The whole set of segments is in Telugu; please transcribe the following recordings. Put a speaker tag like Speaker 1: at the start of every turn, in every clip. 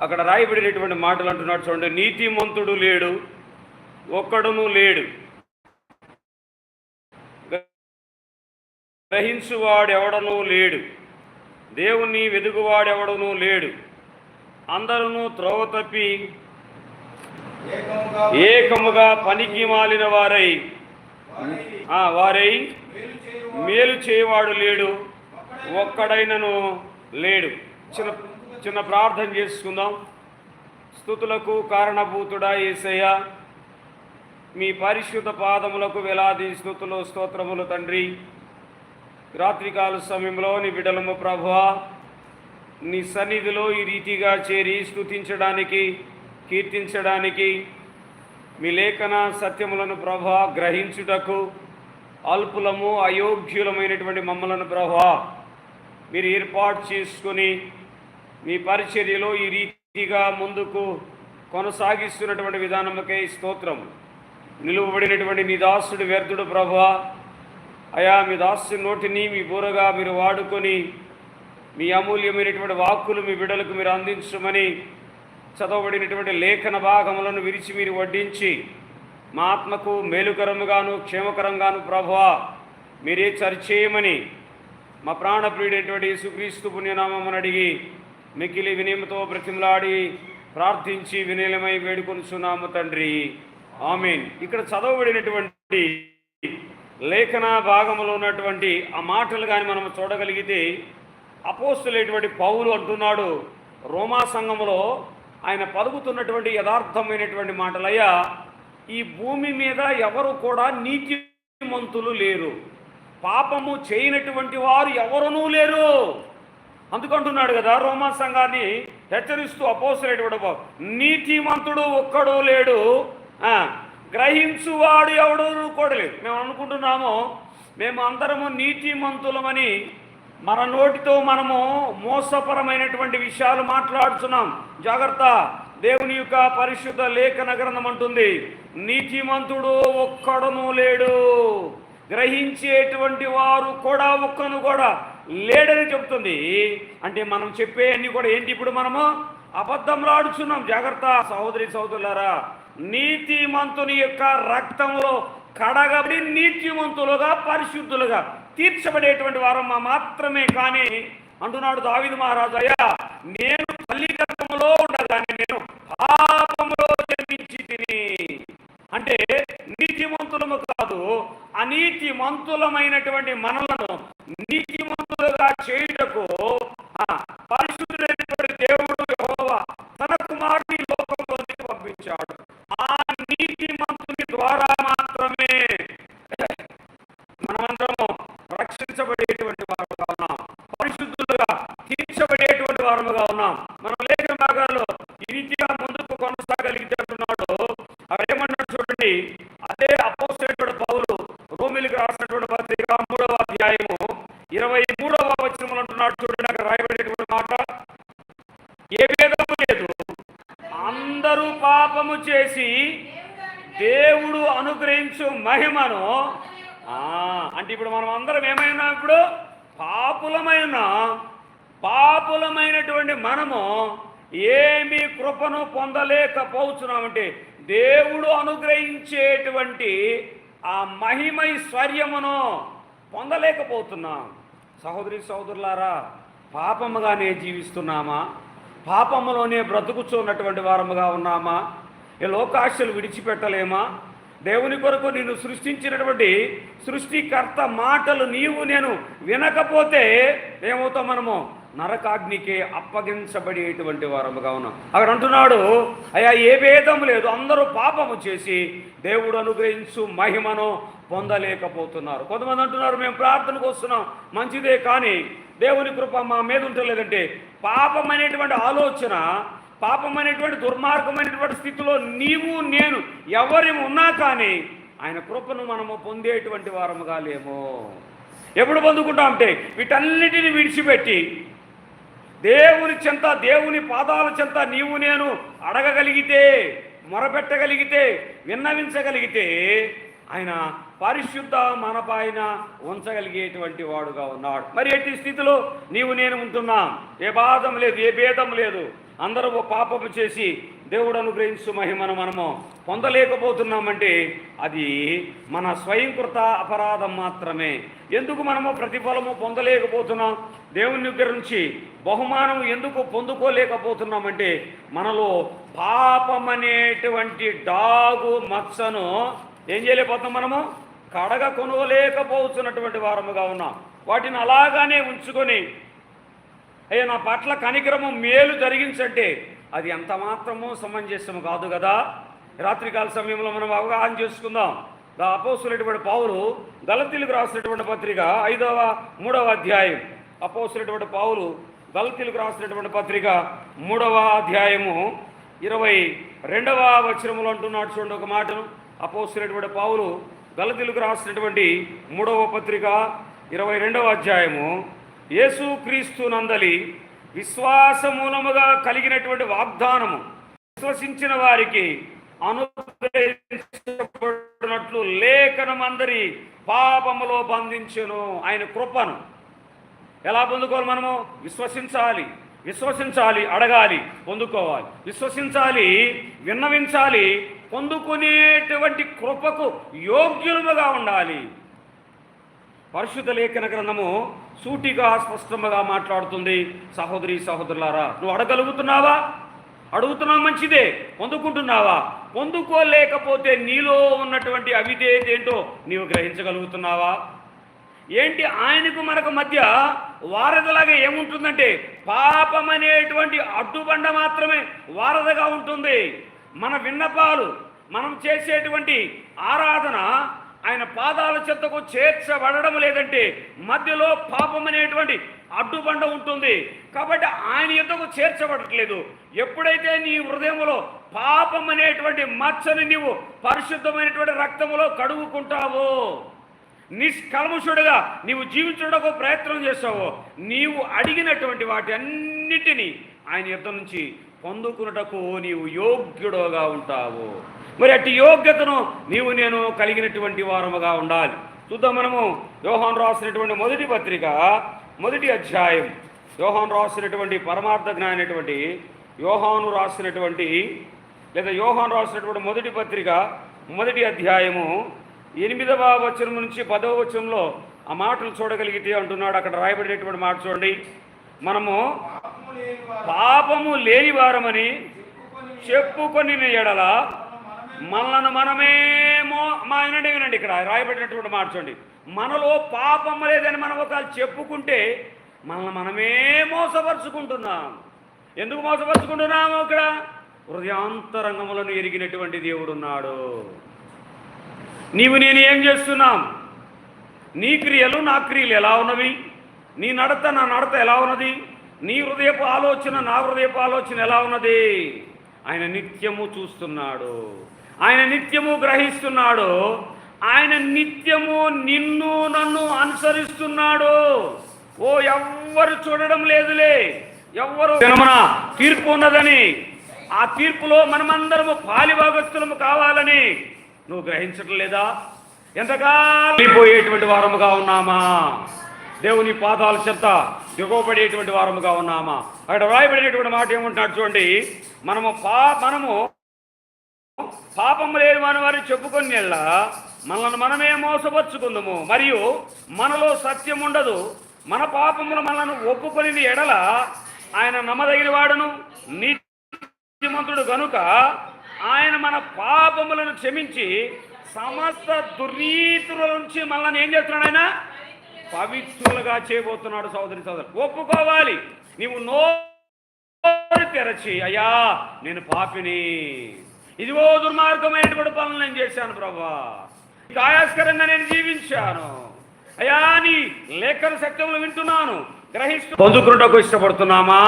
Speaker 1: అక్కడ రాయబడినటువంటి మాటలు అంటున్నాడు చూడండి నీతిమంతుడు లేడు ఒక్కడును లేడు. గ్రహించువాడెవడనూ లేడు. దేవుణ్ణి వెదుగువాడెవడనూ లేడు. అందరూ త్రోవ తప్పి
Speaker 2: ఏకముగా
Speaker 1: పనికి మాలిన వారై.
Speaker 2: వారై మేలు
Speaker 1: మేలు చేయవాడు లేడు ఒక్కడైనను లేడు. చిన్న చిన్న ప్రార్థన చేసుకుందాం. స్థుతులకు కారణభూతుడా ఏసయ్య మీ పరిశుద్ధ పాదములకు వేలాది స్థుతులు స్తోత్రములు తండ్రి. రాత్రికాల సమయంలో నీ బిడలము ప్రభువా నీ సన్నిధిలో ఈ రీతిగా చేరి స్థుతించడానికి కీర్తించడానికి మీ లేఖన సత్యములను ప్రభా గ్రహించుటకు అల్పులము అయోగ్యులమైనటువంటి మమ్మలను ప్రభా మీరు ఏర్పాటు చేసుకుని మీ పరిచర్యలో ఈ రీతిగా ముందుకు కొనసాగిస్తున్నటువంటి విధానముకై స్తోత్రం నిలువబడినటువంటి మీ దాసుడు వ్యర్థుడు ప్రభా అయా మీ దాసు నోటిని మీ బూరగా మీరు వాడుకొని మీ అమూల్యమైనటువంటి వాక్కులు మీ బిడ్డలకు మీరు అందించమని చదవబడినటువంటి లేఖన భాగములను విరిచి మీరు వడ్డించి మా ఆత్మకు మేలుకరముగాను క్షేమకరంగాను ప్రభువా మీరే చర్చేయమని మా ప్రాణప్రియుడైనటువంటి యేసుక్రీస్తు పుణ్యనామమును అడిగి మికిలి వినయముతో బ్రతిమలాడి ప్రార్థించి వినయమై వేడుకొనుచున్నాము తండ్రి. ఆమెన్. ఇక్కడ చదవబడినటువంటి లేఖన భాగంలో ఉన్నటువంటి ఆ మాటలు కానీ మనం చూడగలిగితే అపోస్తులైనటువంటి పౌలు అంటున్నాడు రోమా సంఘంలో ఆయన పలుకుతున్నటువంటి యథార్థమైనటువంటి మాటలయ్యా ఈ భూమి మీద ఎవరు కూడా నీతిమంతులు లేరు. పాపము చేయనటువంటి వారు ఎవరునూ లేరు. అందుకంటున్నాడు కదా రోమా సంఘాన్ని హెచ్చరిస్తూ అపోసరేటువంటి నీతిమంతుడు ఒక్కడు లేడు. గ్రహించువాడు ఎవడు కూడా లేడు మేము అనుకుంటున్నాము మేము అందరము నీతిమంతులమని మన నోటితో మనము మోసపరమైనటువంటి విషయాలు మాట్లాడుతున్నాం జాగ్రత్త దేవుని యొక్క పరిశుద్ధ లేఖన గ్రంథం అంటుంది నీతిమంతుడు ఒక్కడను లేడు. గ్రహించేటువంటి వారు కూడా ఒక్కను కూడా లేడని చెప్తుంది. అంటే మనం చెప్పే అన్ని కూడా ఏంటి ఇప్పుడు మనము? అబద్ధంలాడుచున్నాం జాగ్రత్త సహోదరి సహోదరులారా నీతిమంతుని యొక్క రక్తంలో కడగబడి నీతిమంతులుగా పరిశుద్ధులుగా తీర్చబడేటువంటి వారం మా మాత్రమే కానీ అంటున్నాడు దావిదు మహారాజు అయ్యా నేను తల్లి గర్భములో ఉండగానే నేను పాపంలో జన్మించి తిని అంటే నీతిమంతులము కాదు అనీతిమంతులమైనటువంటి మనలను నీతిమంతులుగా చేయుటకు ఆ, పరిశుద్ధుడైనటువంటి దేవుడు యెహోవా తన కుమారుని లోకంలోకి పంపించాడు. ఆ నీతిమంతుని ద్వారా మాత్రమే మనమందరము రక్షించబడేటువంటి వారుగా ఉన్నాం పరిశుద్ధులుగా తీర్చబడేటువంటి వారముగా ఉన్నాం మనం లేఖన భాగాల్లో ఈ రీతిగా ముందుకు కొనసాగలిగితే అంటున్నాడు అక్కడ ఏమన్నాడు చూడండి అదే అపోసేటటువంటి పౌలు రోమిలికి రాసినటువంటి పత్రిక మూడవ అధ్యాయము ఇరవై మూడవ వచనములు అంటున్నాడు చూడండి అక్కడ రాయబడేటువంటి మాట ఏ భేదము లేదు అందరూ పాపము చేసి దేవుడు అనుగ్రహించు మహిమను ఆ, అంటే ఇప్పుడు మనం అందరం ఏమై పాపులమైన ఇప్పుడు పాపులమైనటువంటి మనము ఏమి కృపను పొందలేకపోతున్నామంటే దేవుడు అనుగ్రహించేటువంటి ఆ మహిమైశ్వర్యమును పొందలేకపోతున్నాం. సహోదరి సహోదరులారా పాపముగానే జీవిస్తున్నామా? పాపములోనే బ్రతుకుచున్నటువంటి వారముగా ఉన్నామా? ఈ లోకాశలు విడిచిపెట్టలేమా? దేవుని కొరకు నిన్ను సృష్టించినటువంటి సృష్టికర్త మాటలు నీవు నేను వినకపోతే ఏమవుతాం మనము? నరకాగ్నికి అప్పగించబడేటువంటి వారముగా ఉన్నాం. అక్కడ అంటున్నాడు అయ్యా ఏ భేదం లేదు. అందరూ పాపము చేసి దేవుడు అనుగ్రహించు మహిమను పొందలేకపోతున్నారు. కొంతమంది అంటున్నారు మేము ప్రార్థనకు వస్తున్నాం. మంచిదే కానీ దేవుని కృప మా మీద ఉంటలేదంటే పాపం అనేటువంటి ఆలోచన పాపమైనటువంటి దుర్మార్గమైనటువంటి స్థితిలో నీవు నేను ఎవరి ఉన్నా కానీ ఆయన కృపను మనము పొందేటువంటి వారముగా లేమో. ఎప్పుడు పొందుకుంటాం అంటే వీటన్నిటిని విడిచిపెట్టి దేవుని చెంత దేవుని పాదాల చెంత నీవు నేను అడగగలిగితే మొరపెట్టగలిగితే విన్నవించగలిగితే ఆయన పరిశుద్ధ మనపైన ఉంచగలిగేటువంటి వాడుగా ఉన్నాడు. మరి ఎట్టి స్థితిలో నీవు నేను ఉంటున్నాం? ఏ బాధం లేదు ఏ భేదం లేదు. అందరూ పాపము చేసి దేవుడు అనుగ్రహించు మహిమను మనము పొందలేకపోతున్నామంటే అది మన స్వయంకృత అపరాధం మాత్రమే. ఎందుకు మనము ప్రతిఫలము పొందలేకపోతున్నాం? దేవుని దగ్గర నుంచి బహుమానం ఎందుకు పొందుకోలేకపోతున్నామంటే మనలో పాపమనేటువంటి డాగు మచ్చను ఏం చేయలేకపోతున్నాం మనము? కడగ కొనుగోలేకపోతున్నటువంటి వారముగా ఉన్నాం. వాటిని అలాగానే ఉంచుకొని అయ్యా నా పట్ల కనికరము మేలు జరిగించంటే అది ఎంత మాత్రము సమంజసము కాదు కదా? రాత్రికాల సమయంలో మనం అవగాహన చేసుకుందాం. దా అపోసులటువంటి పావులు దళితులకు రాసినటువంటి పత్రిక ఐదవ మూడవ అధ్యాయం. అపోసులటువంటి పావులు దళితులకు రాసినటువంటి పత్రిక మూడవ అధ్యాయము ఇరవై రెండవ వచ్చరములు అంటున్నాడు చూడండి ఒక మాటను. అపోసులటువంటి పావులు దళితులకు రాసినటువంటి మూడవ పత్రిక ఇరవై రెండవ అధ్యాయము యేసు క్రీస్తు నందలి విశ్వాసమూలముగా కలిగినటువంటి వాగ్దానము. విశ్వసించిన వారికి అనుగ్రహించబడినట్లు లేఖనమందరి పాపములో బంధించెను ఆయన కృపను. ఎలా పొందుకోవాలి మనము? విశ్వసించాలి. విశ్వసించాలి అడగాలి పొందుకోవాలి. విశ్వసించాలి విన్నవించాలి పొందుకునేటువంటి కృపకు యోగ్యులుగా ఉండాలి. పరిశుద్ధ లేఖన గ్రంథము సూటిగా స్పష్టంగా మాట్లాడుతుంది. సహోదరి సహోదరులారా నువ్వు అడగలుగుతున్నావా? అడుగుతున్నావు మంచిదే. పొందుకుంటున్నావా? పొందుకోలేకపోతే నీలో ఉన్నటువంటి అవిధేయత ఏంటో నీవు గ్రహించగలుగుతున్నావా? ఏంటి ఆయనకు మనకు మధ్య వారధలాగా ఏముంటుందంటే పాపం అనేటువంటి అడ్డుబండ మాత్రమే వారధగా ఉంటుంది. మన విన్నపాలు మనం చేసేటువంటి ఆరాధన ఆయన పాదాల చెత్తకు చేర్చబడడం లేదంటే మధ్యలో పాపం అనేటువంటి అడ్డుబండ ఉంటుంది. కాబట్టి ఆయన యుద్ధకు చేర్చబడట్లేదు? ఎప్పుడైతే నీ హృదయంలో పాపం అనేటువంటి మచ్చని నీవు పరిశుద్ధమైనటువంటి రక్తములో కడుగుకుంటావో నిష్కల్మషుడుగా నీవు జీవించడానికి ప్రయత్నం చేస్తావో నీవు అడిగినటువంటి వాటి అన్నిటినీ ఆయన యుద్ధం నుంచి పొందుకున్నటకు నీవు యోగ్యుడుగా ఉంటావు. మరి అట్టి యోగ్యతను నీవు నేను కలిగినటువంటి వారముగా ఉండాలి. చూద్దాం మనము యోహాన్ రాసినటువంటి మొదటి పత్రిక మొదటి అధ్యాయం. యోహాన్ రాసినటువంటి పరమార్థ జ్ఞానటువంటి యోహాను రాసినటువంటి లేదా యోహాన్ రాసినటువంటి మొదటి పత్రిక మొదటి అధ్యాయము ఎనిమిదవ వచనం నుంచి పదవ వచనంలో ఆ మాటలు చూడగలిగితే అంటున్నాడు. అక్కడ రాయబడినటువంటి మాట చూడండి. మనము
Speaker 2: పాపము లేని
Speaker 1: వారమని
Speaker 2: చెప్పుకొని
Speaker 1: చెప్పుకొని ఎడల మనలను మనమేమో మా వినండి వినండి ఇక్కడ రాయబడినటువంటి మార్చండి మనలో పాపం లేదని మనం ఒక చెప్పుకుంటే మనల్ని మనమే మోసపరుచుకుంటున్నాం. ఎందుకు మోసపరుచుకుంటున్నాము ఇక్కడ హృదయాంతరంగములను ఎరిగినటువంటి దేవుడు ఉన్నాడు. నీవు నేను ఏం చేస్తున్నాం? నీ క్రియలు నా క్రియలు ఎలా ఉన్నవి? నీ నడత నా నడత ఎలా ఉన్నది? నీ హృదయపు ఆలోచన నా హృదయపు ఆలోచన ఎలా ఉన్నది? ఆయన నిత్యము చూస్తున్నాడు. ఆయన నిత్యము గ్రహిస్తున్నాడు. ఆయన నిత్యము నిన్ను నన్ను అనుసరిస్తున్నాడు. ఓ ఎవ్వరు చూడడం లేదులే. ఎవ్వరు దినమున తీర్పు ఉన్నదని. ఆ తీర్పులో మనమందరము పాలిభాగస్తులము కావాలని. నువ్వు గ్రహించటం లేదా? ఎంతకాలం వారముగా ఉన్నామా? దేవుని పాదాల చెంత దిగోబడేటువంటి వారముగా ఉన్నామా? అక్కడ వ్రాయబడినటువంటి మాట ఏమంటున్నాడు చూడండి. మనము పా మనము పాపం లేని మన వారిని చెప్పుకొని మనల్ని మనమే మోసపరుచుకుందాము. మరియు మనలో సత్యం ఉండదు. మన పాపములు మనల్ని ఒప్పుకొని ఎడల ఆయన నమ్మదగిన వాడును నీతిమంతుడు గనుక ఆయన మన పాపములను క్షమించి సమస్త దుర్నీతుల నుంచి మనల్ని ఏం చేస్తున్నాడు ఆయన? పవిత్రులుగా చేయబోతున్నాడు సోదరి సోదరు ఒప్పుకోవాలి. నీవు నోరు తెరచి అయ్యా నేను పాపిని. ఇదిగో దుర్మార్గమైనటువంటి పనులు నేను చేశాను ప్రభా. నీకు ఆయాస్కరంగా నేను జీవించాను. అయా నీ లేఖన సత్యములు వింటున్నాను. గ్రహిస్తూ పొందుకున్నటకు ఇష్టపడుతున్నామా?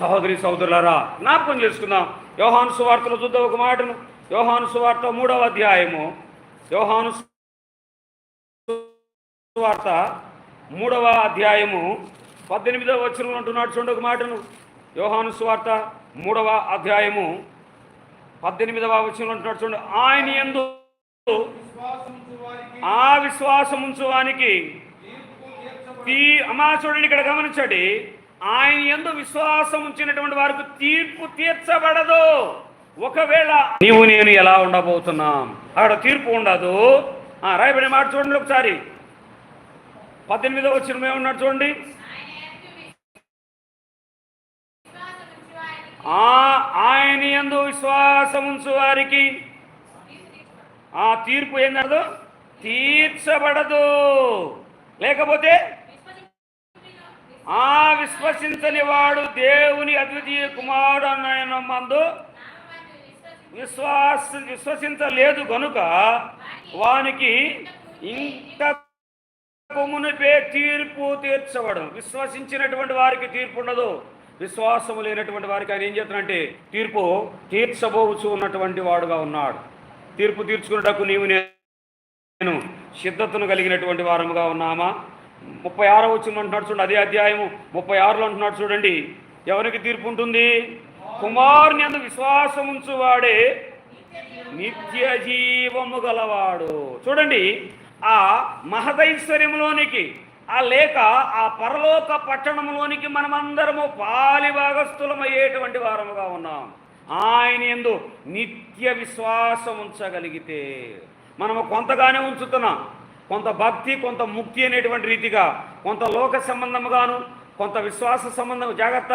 Speaker 1: సహోదరి సహోదరులరా జ్ఞాపకం చేసుకుందాం. యోహాను సువార్తలు చూద్దాం ఒక మాటను. యోహాను సువార్త మూడవ అధ్యాయము. యోహాను సువార్త మూడవ అధ్యాయము. పద్దెనిమిదవ వచ్చిన అంటున్నాడు చూడండి ఒక మాటను. యోహాను సువార్త మూడవ అధ్యాయము. పద్దెనిమిదవ వచనంలో అంటున్నాడు చూడండి ఆయన ఎందు ఆ విశ్వాసం ఉంచువానికి తీ అమా చూడండి ఇక్కడ గమనించండి. ఆయన ఎందు విశ్వాసం ఉంచినటువంటి వారికి తీర్పు తీర్చబడదు. ఒకవేళ నీవు నేను ఎలా ఉండబోతున్నాం? అక్కడ తీర్పు ఉండదు. రాయబడి రాయబడిన మాట చూడండి ఒకసారి. పద్దెనిమిదో వచ్చిన ఏమన్నాడు చూడండి? ఆయన ఎందు విశ్వాసం ఉంచు వారికి. ఆ తీర్పు ఏందనదు? తీర్చబడదు. లేకపోతే ఆ విశ్వసించని వాడు దేవుని అద్వితీయ కుమారుడు అన్న మందు విశ్వాస విశ్వసించలేదు కనుక వానికి ఇంత మునిపే తీర్పు తీర్చబడు విశ్వసించినటువంటి వారికి తీర్పు ఉండదు. విశ్వాసము లేనటువంటి వారికి ఆయన ఏం చేస్తున్నాడంటే తీర్పు తీర్చబోవచ్చు ఉన్నటువంటి వాడుగా ఉన్నాడు. తీర్పు తీర్చుకున్నటకు నీవు నేను సిద్ధతను కలిగినటువంటి వారముగా ఉన్నామా? ముప్పై ఆరో వచ్చిన అంటున్నాడు చూడండి అదే అధ్యాయము ముప్పై ఆరులో అంటున్నాడు చూడండి. ఎవరికి తీర్పు ఉంటుంది? కుమారుని అందు విశ్వాసం ఉంచువాడే నిత్య జీవము గలవాడు. చూడండి ఆ మహదైశ్వర్యంలోనికి ఆ లేక ఆ పరలోక పట్టణంలోనికి మనమందరము పాలిభాగస్థులమయ్యేటువంటి వారముగా ఉన్నాం. ఆయన ఎందు నిత్య విశ్వాసం ఉంచగలిగితే మనము కొంతగానే ఉంచుతున్నాం. కొంత భక్తి కొంత ముక్తి అనేటువంటి రీతిగా కొంత లోక సంబంధముగాను కొంత విశ్వాస సంబంధం జాగ్రత్త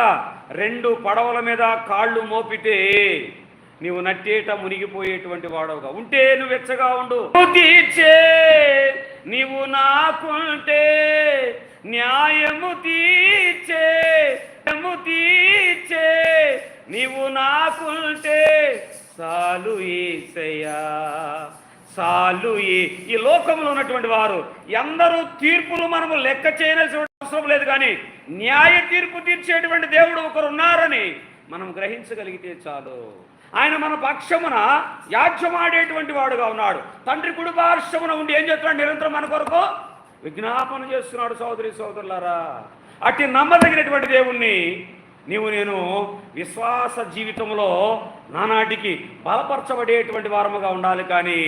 Speaker 1: రెండు పడవల మీద కాళ్ళు మోపితే నీవు నట్టేట మునిగిపోయేటువంటి వాడవుగా. ఉంటే నువ్వు వెచ్చగా ఉండు. తీర్చే నీవు నాకుంటే న్యాయము తీర్చే. తీర్చే. నీవు నాకుంటే సాలు ఏసయ్యా. సాలు ఈ ఈ లోకంలో ఉన్నటువంటి వారు ఎందరూ తీర్పులు మనము లెక్క చేయనలసిన అవసరం లేదు కానీ న్యాయ తీర్పు తీర్చేటువంటి దేవుడు ఒకరు ఉన్నారని మనం గ్రహించగలిగితే చాలు. ఆయన మన పక్షమున యాజ్యమాడేటువంటి వాడుగా ఉన్నాడు. తండ్రి కుడిపార్శ్వమున ఉండి ఏం చేస్తున్నాడు? నిరంతరం మన కొరకు విజ్ఞాపన చేస్తున్నాడు సోదరి సోదరులారా. అట్టి నమ్మదగినటువంటి దేవుణ్ణి నీవు నేను విశ్వాస జీవితంలో నానాటికి బలపరచబడేటువంటి వారముగా ఉండాలి కానీ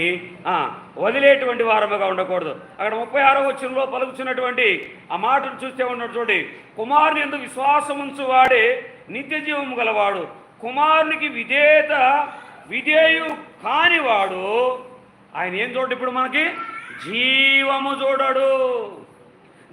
Speaker 1: వదిలేటువంటి వారముగా ఉండకూడదు. అక్కడ ముప్పై ఆరో వచ్చినలో పలుకుతున్నటువంటి ఆ మాటను చూస్తే ఉన్నటువంటి కుమారుని ఎందుకు విశ్వాసం ఉంచు వాడే నిత్య జీవము గలవాడు. కుమారునికి విధేయత విధేయు కానివాడు. ఆయన ఏం చూడడు ఇప్పుడు మనకి? జీవము చూడడు.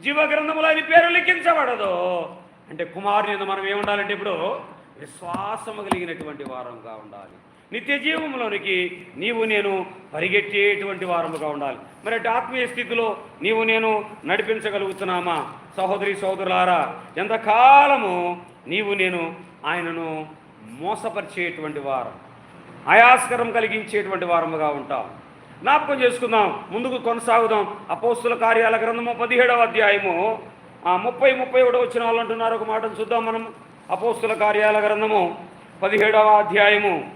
Speaker 1: జీవ గ్రంథములో ఆయన పేరు లిఖించబడదు. అంటే కుమారుని మనం ఏముండాలంటే ఇప్పుడు? విశ్వాసము కలిగినటువంటి వారంగా ఉండాలి. నిత్య జీవంలోనికి నీవు నేను పరిగెట్టేటువంటి వారముగా ఉండాలి. మరి అటు ఆత్మీయ స్థితిలో నీవు నేను నడిపించగలుగుతున్నామా? సహోదరి సహోదరులారా ఎంతకాలము నీవు నేను ఆయనను మోసపరిచేటువంటి వారం ఆయాస్కరం కలిగించేటువంటి వారముగా ఉంటాం. జ్ఞాపకం చేసుకుందాం ముందుకు కొనసాగుదాం. అపోస్తుల కార్యాల గ్రంథము పదిహేడవ అధ్యాయము ముప్పై ముప్పై ఒకటి వచ్చిన వాళ్ళు అంటున్నారు ఒక మాటను చూద్దాం మనం. అపోస్తుల కార్యాల గ్రంథము పదిహేడవ అధ్యాయము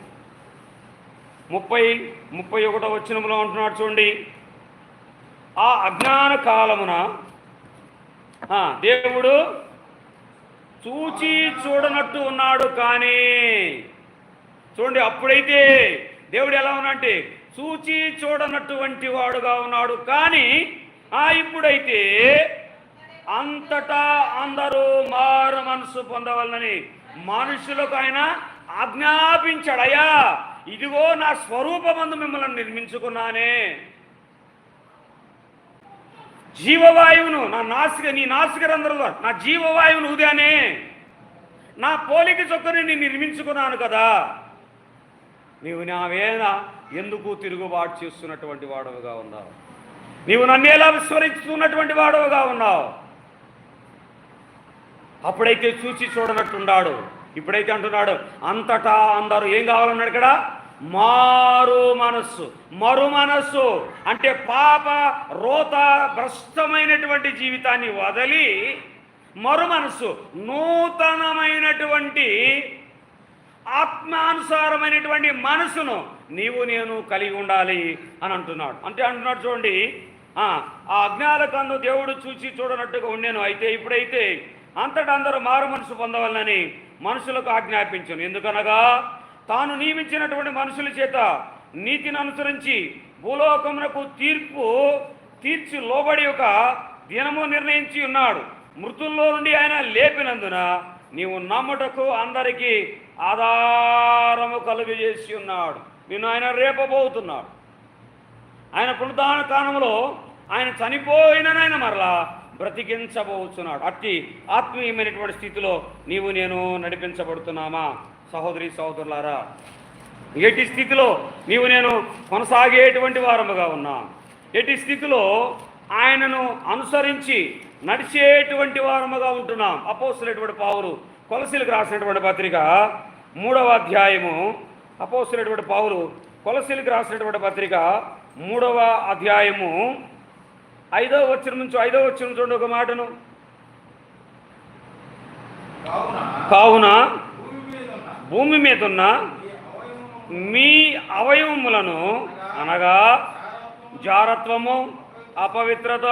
Speaker 1: ముప్పై ముప్పై ఒకటో వచ్చినములో అంటున్నాడు చూడండి. ఆ అజ్ఞాన కాలమున దేవుడు చూచి చూడనట్టు ఉన్నాడు కానీ చూడండి అప్పుడైతే దేవుడు ఎలా ఉన్నాడంటే చూచి చూడనటువంటి వాడుగా ఉన్నాడు కానీ ఆ ఇప్పుడైతే అంతటా అందరూ మారు మనసు పొందవాలని మనుషులకు ఆయన ఆజ్ఞాపించాడు. అయ్యా ఇదిగో నా స్వరూపమందు మిమ్మల్ని నిర్మించుకున్నానే. జీవవాయువును నా నాసిక నీ నాసిక రంధ్రంలో నా జీవవాయువును ఉదానే నా పోలిక చొక్కని నేను నిర్మించుకున్నాను కదా. నీవు నా వేద ఎందుకు తిరుగుబాటు చేస్తున్నటువంటి వాడవుగా ఉన్నావు? నీవు నన్ను ఎలా విస్మరిస్తున్నటువంటి వాడవుగా ఉన్నావు? అప్పుడైతే చూచి చూడనట్టున్నాడు ఇప్పుడైతే అంటున్నాడు అంతటా అందరూ ఏం కావాలన్నాడు ఇక్కడ? మారు మనస్సు. మరు మనస్సు అంటే పాప రోత భ్రష్టమైనటువంటి జీవితాన్ని వదిలి మరు మనస్సు. నూతనమైనటువంటి ఆత్మానుసారమైనటువంటి మనసును నీవు నేను కలిగి ఉండాలి అని అంటున్నాడు. అంటే అంటున్నాడు చూడండి ఆ ఆ అజ్ఞాల కన్ను దేవుడు చూచి చూడనట్టుగా ఉండేను. అయితే ఇప్పుడైతే అంతటా అందరూ మారు మనసు పొందవాలని మనుషులకు ఆజ్ఞాపించను. ఎందుకనగా తాను నియమించినటువంటి మనుషుల చేత నీతిని అనుసరించి భూలోకమునకు తీర్పు తీర్చి లోబడి ఒక దినము నిర్ణయించి ఉన్నాడు. మృతుల్లో నుండి ఆయన లేపినందున నీవు నమ్ముటకు అందరికీ ఆధారము కలుగజేసి ఉన్నాడు. నిన్ను ఆయన రేపబోతున్నాడు. ఆయన పునరుద్ధాన కాలంలో ఆయన చనిపోయిననైనా మరలా బ్రతికించబోతున్నాడు. అట్టి ఆత్మీయమైనటువంటి స్థితిలో నీవు నేను నడిపించబడుతున్నామా? సహోదరి సహోదరులారా ఎట్టి స్థితిలో నీవు నేను కొనసాగేటువంటి వారముగా ఉన్నాను ఎట్టి స్థితిలో ఆయనను అనుసరించి నడిచేటువంటి వారముగా ఉంటున్నాం. అపోసులేటువంటి పావులు కొలసీలకు రాసినటువంటి పత్రిక మూడవ అధ్యాయము. అపోసులేటువంటి పావులు కొలసీలకు రాసినటువంటి పత్రిక మూడవ అధ్యాయము. ఐదవ వచ్చిన నుంచి ఐదవ వచ్చిన చూడండి ఒక మాటను.
Speaker 2: కావున భూమి మీద ఉన్న
Speaker 1: మీ అవయవములను అనగా జారత్వము అపవిత్రత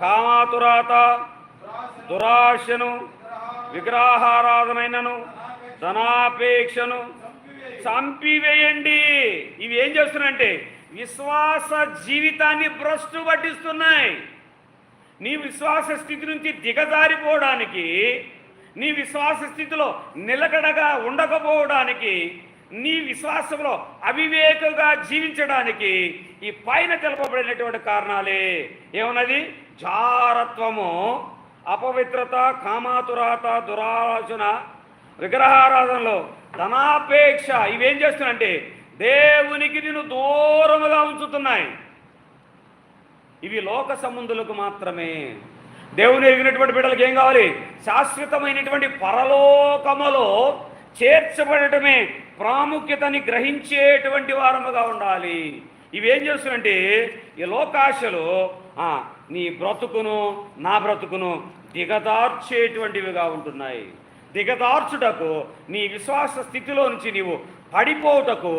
Speaker 1: కామాతురాత దురాశను విగ్రహారాధనైనను ధనాపేక్షను చంపివేయండి. ఇవి ఏం చేస్తున్నాయంటే విశ్వాస జీవితాన్ని భ్రష్టు పట్టిస్తున్నాయి. నీ విశ్వాస స్థితి నుంచి దిగజారిపోవడానికి నీ విశ్వాస స్థితిలో నిలకడగా ఉండకపోవడానికి నీ విశ్వాసంలో అవివేకగా జీవించడానికి ఈ పైన తెలపబడినటువంటి కారణాలే. ఏమన్నది? జారత్వము అపవిత్రత కామాతురాత దురాలోచన విగ్రహారాధనలో ధనాపేక్ష ఇవేం చేస్తున్నాయంటే దేవునికి నేను దూరముగా ఉంచుతున్నాయి. ఇవి లోక సంబంధులకు మాత్రమే. దేవుని ఎరిగినటువంటి బిడ్డలకు ఏం కావాలి? శాశ్వతమైనటువంటి పరలోకములో చేర్చబడటమే ప్రాముఖ్యతని గ్రహించేటువంటి వారముగా ఉండాలి. ఇవేం చేస్తుందంటే ఈ లోకాశలు నీ బ్రతుకును నా బ్రతుకును దిగదార్చేటువంటివిగా ఉంటున్నాయి. దిగదార్చుటకు నీ విశ్వాస స్థితిలో నుంచి నీవు పడిపోవుటకు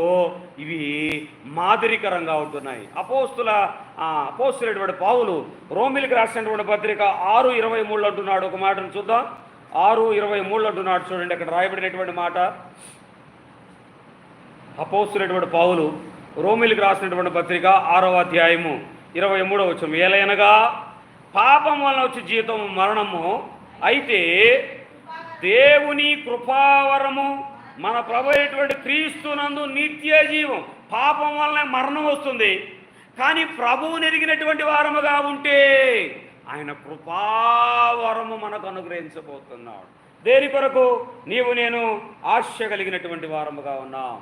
Speaker 1: ఇవి మాదిరికరంగా ఉంటున్నాయి. అపోస్తుల అపోస్తులైనటువంటి పావులు రోమిలికి రాసినటువంటి పత్రిక ఆరు ఇరవై మూడు అంటున్నాడు. ఒక మాటను చూద్దాం. ఆరు ఇరవై మూడు అంటున్నాడు. చూడండి అక్కడ రాయబడినటువంటి మాట. అపోస్తులైనటువంటి పావులు రోమిలికి రాసినటువంటి పత్రిక ఆరవ అధ్యాయము ఇరవై మూడవ వచ్చం ఏలయనగా పాపం వలన వచ్చే జీవితం మరణము అయితే దేవుని కృపావరము మన ప్రభు అయినటువంటి క్రీస్తునందు నిత్య జీవం. పాపం వలన మరణం వస్తుంది. కానీ ప్రభువుని ఎరిగినటువంటి వారముగా ఉంటే ఆయన కృపావరము మనకు అనుగ్రహించబోతున్నాడు. దేని కొరకు? నీవు నేను ఆశ కలిగినటువంటి వారముగా ఉన్నాం.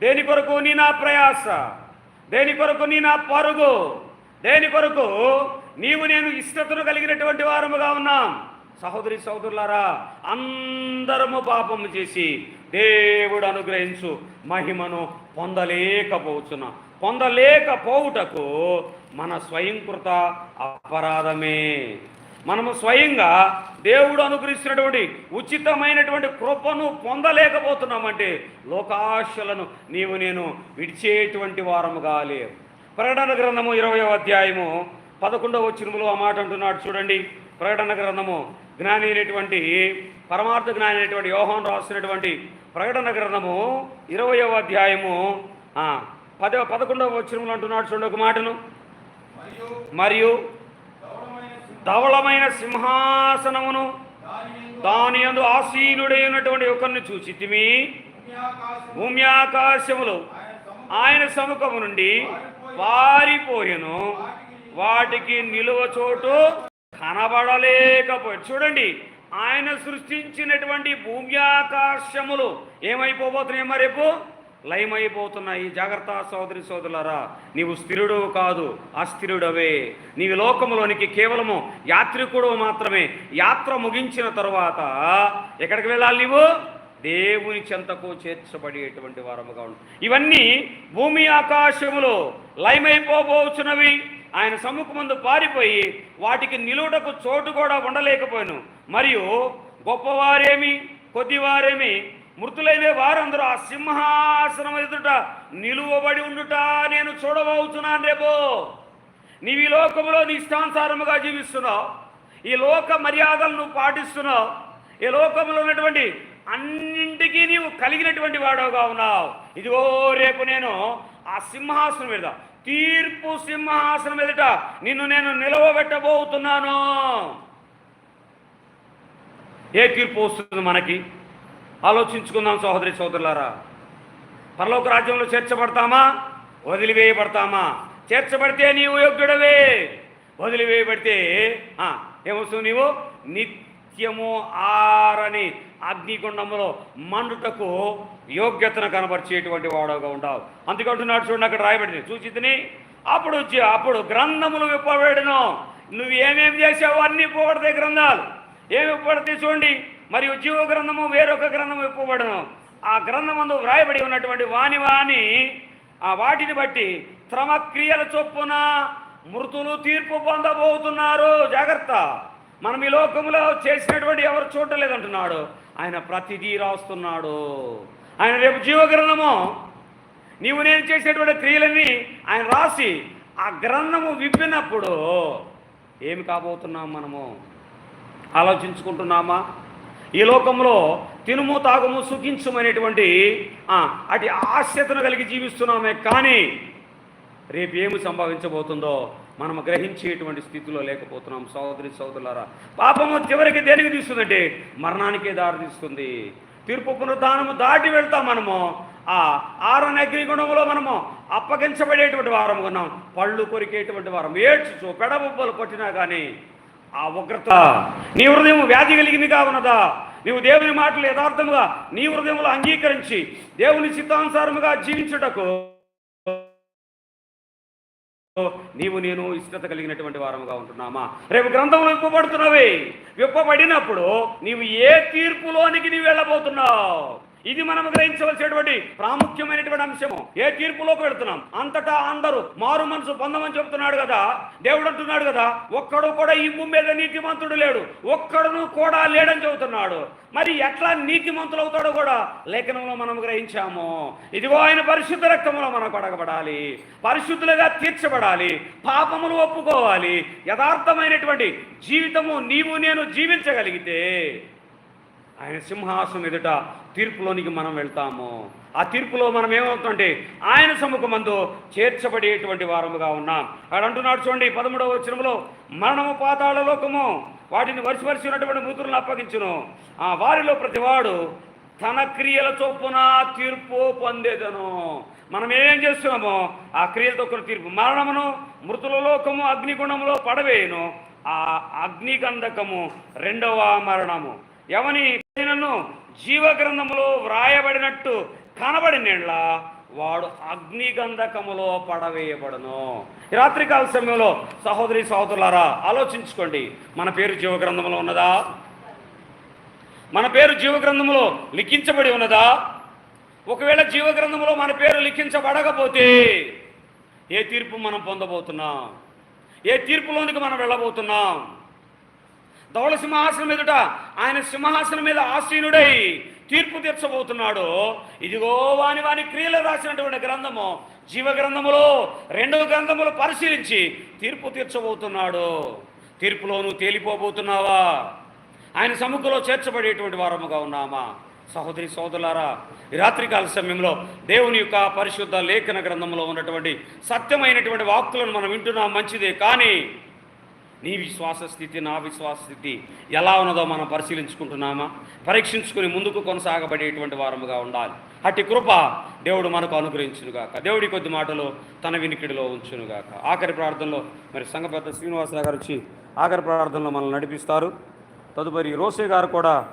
Speaker 1: దేని కొరకు? నీ నా ప్రయాస. దేని కొరకు? నీ నా పరుగు. దేని కొరకు? నీవు నేను ఇష్టతను కలిగినటువంటి వారముగా ఉన్నాం. సహోదరి సహోదరులారా అందరము పాపము చేసి దేవుడు అనుగ్రహించు మహిమను పొందలేకపోతున్నాం. పొందలేకపోవుటకు మన స్వయంకృత అపరాధమే. మనము స్వయంగా దేవుడు అనుగ్రహిస్తున్నటువంటి ఉచితమైనటువంటి కృపను పొందలేకపోతున్నామంటే లోకాశలను నీవు నేను విడిచేటువంటి వారముగా లేవు. ప్రకటన గ్రంథము ఇరవై అధ్యాయము పదకొండవ చిరుములు ఆ మాట అంటున్నాడు చూడండి. ప్రకటన గ్రంథము జ్ఞాని అయినటువంటి పరమార్థ జ్ఞాని అయినటువంటి యోహాన్ రాసినటువంటి ప్రకటన గ్రంథము ఇరవయవ అధ్యాయము ఆ, పద పదకొండవ వచ్చినములు అంటున్నాడు చూడండి ఒక మాటను.
Speaker 2: మరియు
Speaker 1: ధవళమైన సింహాసనమును
Speaker 2: దాని యందు
Speaker 1: ఆసీనుడైనటువంటి ఒకరిని చూచి తిమి భూమి ఆకాశములు
Speaker 2: ఆయన సముఖ
Speaker 1: ఆయన సముఖము నుండి పారిపోయెను వాటికి నిలువ చోటు కనబడలేకపోయి చూడండి ఆయన సృష్టించినటువంటి భూమి ఆకాశములు మరి రేపు? లయమైపోతున్నాయి. జాగ్రత్త సోదరి సోదరులరా నీవు స్థిరుడు కాదు అస్థిరుడవే. నీవు లోకములోనికి కేవలము యాత్రికుడు మాత్రమే. యాత్ర ముగించిన తర్వాత ఎక్కడికి వెళ్ళాలి నీవు? దేవుని చెంతకు చేర్చబడేటువంటి వారముగా ఉండు. ఇవన్నీ భూమి ఆకాశములో లయమైపోబోచున్నవి. ఆయన సముఖమందు పారిపోయి వాటికి నిలువుటకు చోటు కూడా ఉండలేకపోయాను. మరియు గొప్పవారేమి కొద్దివారేమి మృతులైన వారందరూ ఆ సింహాసనం ఎదుట నిలువబడి ఉండుట నేను చూడబోతున్నాను రేపో. నీవు ఈ లోకంలో నీ ఇష్టానుసారముగా జీవిస్తున్నావు. ఈ లోక మర్యాదలను నువ్వు పాటిస్తున్నావు. ఈ లోకంలో ఉన్నటువంటి అన్నింటికీ నీవు కలిగినటువంటి వాడవుగా ఉన్నావు. ఇదిగో రేపు నేను ఆ సింహాసనం మీద తీర్పు సింహాసనం ఎదుట నిన్ను నేను నిలవబెట్టబోతున్నాను. ఏ తీర్పు వస్తుంది మనకి? ఆలోచించుకుందాం సహోదరి సోదరులారా. పరలోక రాజ్యంలో చేర్చబడతామా? వదిలివేయబడతామా? చేర్చబడితే నీవు యోగ్యుడవే. వదిలివేయబడితే ఆ, ఏమొస్తుంది నీవు? నిత్యము ఆరని అగ్నిగుండంలో మండుటకు యోగ్యతను కనబరిచేటువంటి వాడుగా ఉండవు అందుకంటున్నాడు చూడండి అక్కడ రాయబడింది. చూచితిని? అప్పుడు జీ- అప్పుడు గ్రంథములు విప్పబడిను. నువ్వు ఏమేమి చేసావు అన్నీ పోగొడతాయి గ్రంథాలు. ఏమి విప్పబడితే చూడండి. మరియు జీవ గ్రంథము వేరొక గ్రంథము విప్పబడను. ఆ గ్రంథమందు వ్రాయబడి ఉన్నటువంటి వాని వాని ఆ వాటిని బట్టి శ్రమ క్రియల చొప్పున మృతులు తీర్పు పొందబోతున్నారు. జాగ్రత్త. మనం ఈ లోకంలో చేసినటువంటి ఎవరు చూడలేదంటున్నాడు. ఆయన ప్రతిదీ రాస్తున్నాడు. ఆయన రేపు జీవగ్రంథము నీవు నేను చేసినటువంటి క్రియలన్నీ ఆయన రాసి ఆ గ్రంథము విప్పినప్పుడు ఏమి కాబోతున్నాం మనము? ఆలోచించుకుంటున్నామా? ఈ లోకంలో తినుము తాగుము సుఖించుమనేటువంటి అటు ఆశ్యతను కలిగి జీవిస్తున్నామే కానీ రేపు ఏమి సంభవించబోతుందో మనం గ్రహించేటువంటి స్థితిలో లేకపోతున్నాం. సోదరి సోదరులారా పాపము చివరికి దేనికి తీస్తుందంటే మరణానికే దారితీస్తుంది తీర్పు పునరుద్ధానము దాటి వెళ్తాం మనము. ఆ ఆరని అగ్నిగుణములో మనము అప్పగించబడేటువంటి వారం ఉన్నాం. పళ్ళు కొరికేటువంటి వారం ఏడ్చుచు పెడబొబ్బలు కొట్టినా కానీ ఆ ఉగ్రత నీ హృదయం వ్యాధి కలిగిందిగా ఉన్నదా? నీవు దేవుని మాటలు యథార్థముగా నీ హృదయంలో అంగీకరించి దేవుని చిత్తానుసారముగా జీవించుటకు నీవు నేను ఇష్టత కలిగినటువంటి వారముగా ఉంటున్నామా? రేపు గ్రంథంలో విప్పబడుతున్నవి. విప్పబడినప్పుడు నీవు ఏ తీర్పులోనికి నీవు వెళ్ళబోతున్నావు? ఇది మనం గ్రహించవలసినటువంటి ప్రాముఖ్యమైనటువంటి అంశము. ఏ తీర్పులోకి వెళుతున్నాం? అంతటా అందరూ మారు మనసు పొందమని చెప్తున్నాడు కదా. దేవుడు అంటున్నాడు కదా ఒక్కడు కూడా ఈ భూమి మీద నీతిమంతుడు లేడు. ఒక్కడును కూడా లేడని చెబుతున్నాడు. మరి ఎట్లా నీతిమంతులు అవుతాడో కూడా లేఖనంలో మనం గ్రహించాము. ఇదిగో ఆయన పరిశుద్ధ రక్తంలో మనకు అడగబడాలి. పరిశుద్ధులుగా తీర్చబడాలి. పాపములు ఒప్పుకోవాలి. యథార్థమైనటువంటి జీవితము నీవు నేను జీవించగలిగితే ఆయన సింహాసనం ఎదుట తీర్పులోనికి మనం వెళ్తాము. ఆ తీర్పులో మనం ఏమవుతుంటే ఆయన సముఖమందు చేర్చబడేటువంటి వారముగా ఉన్నాం. ఆడు అంటున్నాడు చూడండి పదమూడవ వచనంలో మరణము పాతాళ లోకము వాటిని వరిసి వరుస ఉన్నటువంటి మృతులను అప్పగించును. ఆ వారిలో ప్రతివాడు తన క్రియల చొప్పున తీర్పు పొందేదను. మనం ఏం చేస్తున్నామో ఆ క్రియలతో కొన్ని తీర్పు. మరణమును మృతుల లోకము అగ్నిగుణములో పడవేయను. ఆ అగ్నిగంధకము రెండవ మరణము. ఎవని నన్ను జీవగ్రంథములో వ్రాయబడినట్టు కనబడినలా వాడు అగ్నిగంధకములో పడవేయబడును. రాత్రికాల సమయంలో సహోదరి సహోదరులారా ఆలోచించుకోండి. మన పేరు జీవగ్రంథంలో ఉన్నదా? మన పేరు జీవగ్రంథంలో లిఖించబడి ఉన్నదా? ఒకవేళ జీవగ్రంథంలో మన పేరు లిఖించబడకపోతే ఏ తీర్పు మనం పొందబోతున్నాం? ఏ తీర్పులోనికి మనం వెళ్ళబోతున్నాం? ధవళ సింహాసనం ఎదుట ఆయన సింహాసనం మీద ఆసీనుడై తీర్పు తీర్చబోతున్నాడు. ఇదిగో వాని వాని క్రియలు రాసినటువంటి గ్రంథము. జీవ గ్రంథములో రెండవ గ్రంథములు పరిశీలించి తీర్పు తీర్చబోతున్నాడు. తీర్పులోను తేలిపోబోతున్నావా? ఆయన సముఖంలో చేర్చబడేటువంటి వారముగా ఉన్నామా? సహోదరి సోదరులారా ఈ రాత్రికాల సమయంలో దేవుని యొక్క పరిశుద్ధ లేఖన గ్రంథంలో ఉన్నటువంటి సత్యమైనటువంటి వాక్కులను మనం వింటున్నాం. మంచిదే కానీ నీ విశ్వాస స్థితి నా విశ్వాస స్థితి ఎలా ఉన్నదో మనం పరిశీలించుకుంటున్నామా? పరీక్షించుకుని ముందుకు కొనసాగబడేటువంటి వారముగా ఉండాలి. అట్టి కృప దేవుడు మనకు అనుగ్రహించునుగాక. దేవుడి కొద్ది మాటలు తన వినికిడిలో ఉంచునుగాక. ఆఖరి ప్రార్థనలో మరి సంఘ పెద్ద శ్రీనివాసరావు గారు వచ్చి ఆఖరి ప్రార్థనలో మనల్ని నడిపిస్తారు. తదుపరి రోసే గారు కూడా